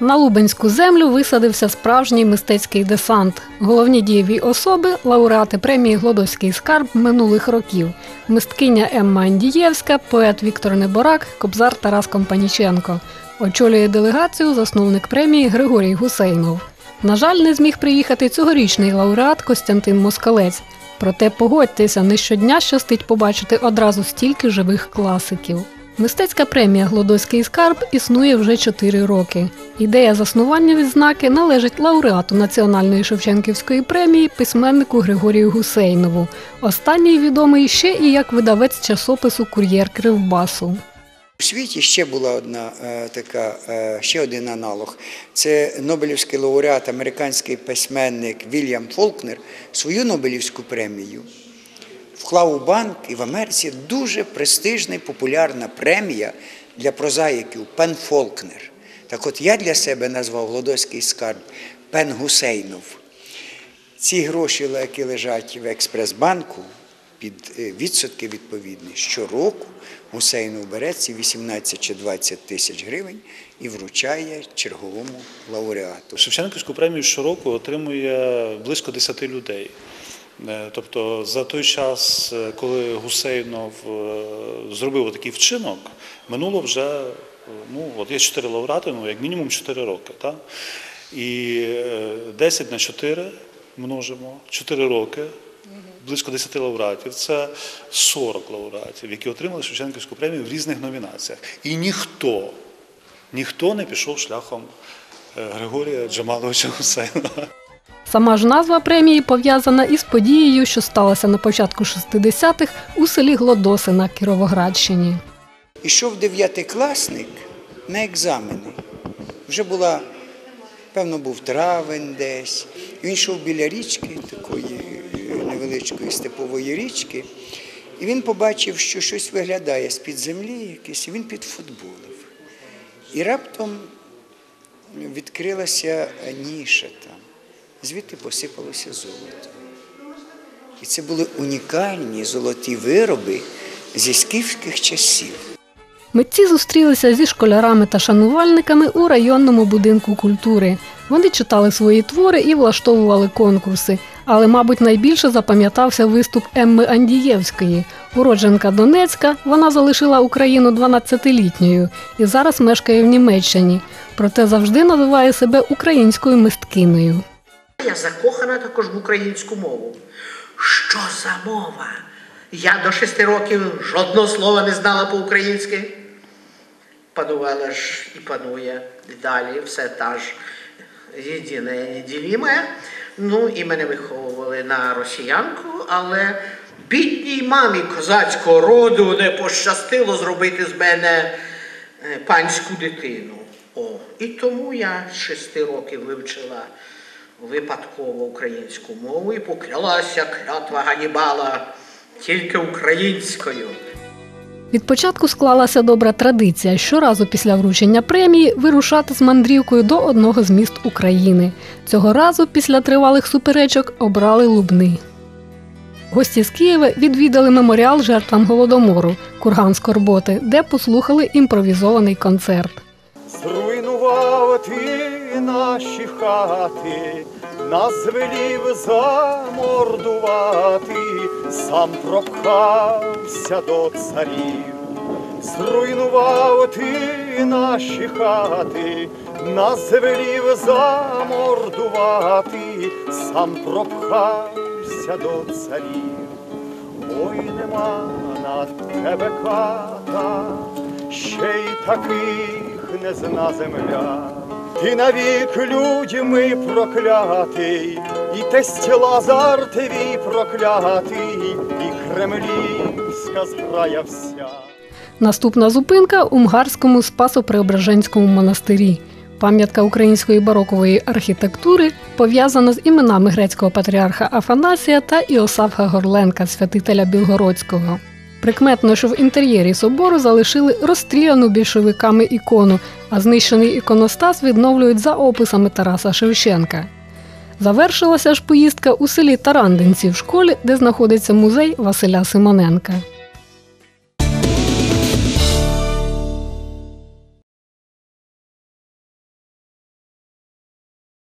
На Лубенську землю висадився справжній мистецький десант. Головні дієві особи лауреати премії Глодовський скарб минулих років. Мисткиня Емма Андієвська, поет Віктор Неборак, кобзар Тарас Компаніченко. Очолює делегацію засновник премії Григорій Гусейнов. На жаль, не зміг приїхати цьогорічний лауреат Костянтин Москалець. Проте погодьтеся, не щодня щастить побачити одразу стільки живих класиків. Мистецька премія Глодоський скарб існує вже 4 роки. Ідея заснування відзнаки належить лауреату Національної Шевченківської премії письменнику Григорію Гусейнову. Останній відомий ще і як видавець часопису Кур'єр Кривбасу. У світі ще була одна е, така, е, ще один аналог. Це Нобелівський лауреат, американський письменник Вільям Фолкнер свою Нобелівську премію вклав у банк і в Америці дуже престижна і популярна премія для прозаїків Пен Фолкнер. Так от я для себе назвав Глодоський скарб Пен Гусейнов. Ці гроші, які лежать в експрес-банку, під е, відсотки відповідні, щороку Гусейнов бере ці 18 чи 20 тисяч гривень і вручає черговому лауреату. Шевченківську премію щороку отримує близько 10 людей. Е, Тобто за той час, е, коли Гусейнов е, зробив такий вчинок, минуло вже ну, от є 4 лауреати, ну як мінімум 4 роки. Так? І е, 10 на 4 множимо, 4 роки, близько 10 лауреатів. Це 40 лауреатів, які отримали Шевченківську премію в різних номінаціях. І ніхто, ніхто не пішов шляхом Григорія Джамаловича Гусейнова. Сама ж назва премії пов'язана із подією, що сталася на початку 60-х у селі Глодоси на Кіровоградщині. Ішов дев'ятикласник на екзамени. Вже була, певно, був травень десь. Він йшов біля річки, такої е, невеличкої степової річки, і він побачив, що щось виглядає з-під землі якесь, і він підфутболив. І раптом відкрилася ніша там, звідти посипалося золото. І це були унікальні золоті вироби зі скіфських часів. Митці зустрілися зі школярами та шанувальниками у районному будинку культури. Вони читали свої твори і влаштовували конкурси. Але, мабуть, найбільше запам'ятався виступ Емми Андієвської. Уродженка Донецька, вона залишила Україну 12-літньою і зараз мешкає в Німеччині. Проте завжди називає себе українською мисткинею. Я закохана також в українську мову. Що за мова? Я до шести років жодного слова не знала по-українськи. Панувала ж і панує і далі, все та ж єдине неділіме. Ну і мене виховували на росіянку, але бідній мамі козацького роду не пощастило зробити з мене е, панську дитину. О, і тому я шести років вивчила випадково українську мову і поклялася клятва Ганібала тільки українською. Від початку склалася добра традиція щоразу після вручення премії вирушати з мандрівкою до одного з міст України. Цього разу, після тривалих суперечок, обрали Лубни. Гості з Києва відвідали меморіал жертвам голодомору Курган Скорботи, де послухали імпровізований концерт. Ти наші хати, нас звелів замордувати, сам пропхався до царів. Зруйнував ти наші хати, нас звелів замордувати, сам пропхався до царів. Ой, нема на тебе ката, ще й таких не зна земля. Ти навік людьми проклятий, і тесть Лазар твій проклятий, і кремлівська зграя вся. Наступна зупинка у Мгарському Спасо-Преображенському монастирі. Пам'ятка української барокової архітектури пов'язана з іменами грецького патріарха Афанасія та Іосафа Горленка, святителя Білгородського. Прикметно, що в інтер'єрі собору залишили розстріляну більшовиками ікону, а знищений іконостас відновлюють за описами Тараса Шевченка. Завершилася ж поїздка у селі Тарандинці в школі, де знаходиться музей Василя Симоненка.